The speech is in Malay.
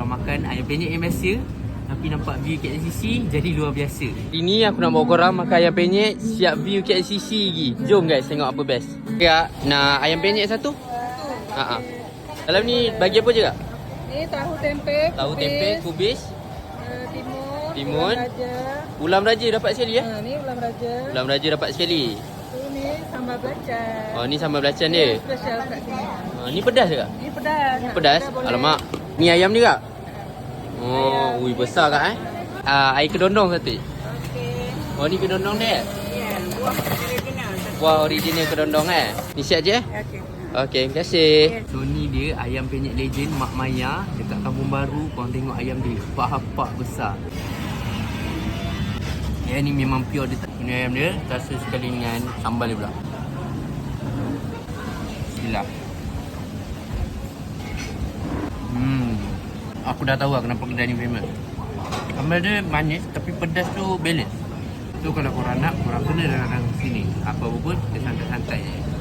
korang makan ayam penyet yang biasa tapi nampak view KLCC jadi luar biasa. Ini aku nak bawa korang makan ayam penyet siap view KLCC lagi. Jom guys tengok apa best. Ya, nak ayam penyet satu? Ha ah. Dalam ni bagi apa je kak? Ni tahu tempe, Tahu tempe, kubis, uh, timun, Timun. ulam raja. ulam raja dapat sekali ya? Ha, ni ulam raja. Ulam raja dapat sekali. Tu ni sambal belacan. Oh ni sambal belacan dia. Spesial kat sini. Ha, ni pedas ke kak? Ni pedas. Nak Pedas? boleh. Alamak. Ni ayam ni kak? Oh, ui besar kak eh. Ah, air kedondong satu. Okey. Oh ni kedondong dia. Ya, buah original. Wah original kedondong eh. Ni siap je eh? Okey. Okey, terima kasih. So ni dia ayam penyet legend Mak Maya dekat Kampung Baru. Korang tengok ayam dia. Pak-pak besar. Ya ni memang pure dia. Ini ayam dia. Rasa sekali dengan sambal dia pula. Bismillah. Aku dah tahu lah kenapa kedai ni famous. Sambal dia manis tapi pedas tu balance. So kalau korang nak, korang kena datang sini. Apa-apa pun, dia santai-santai je.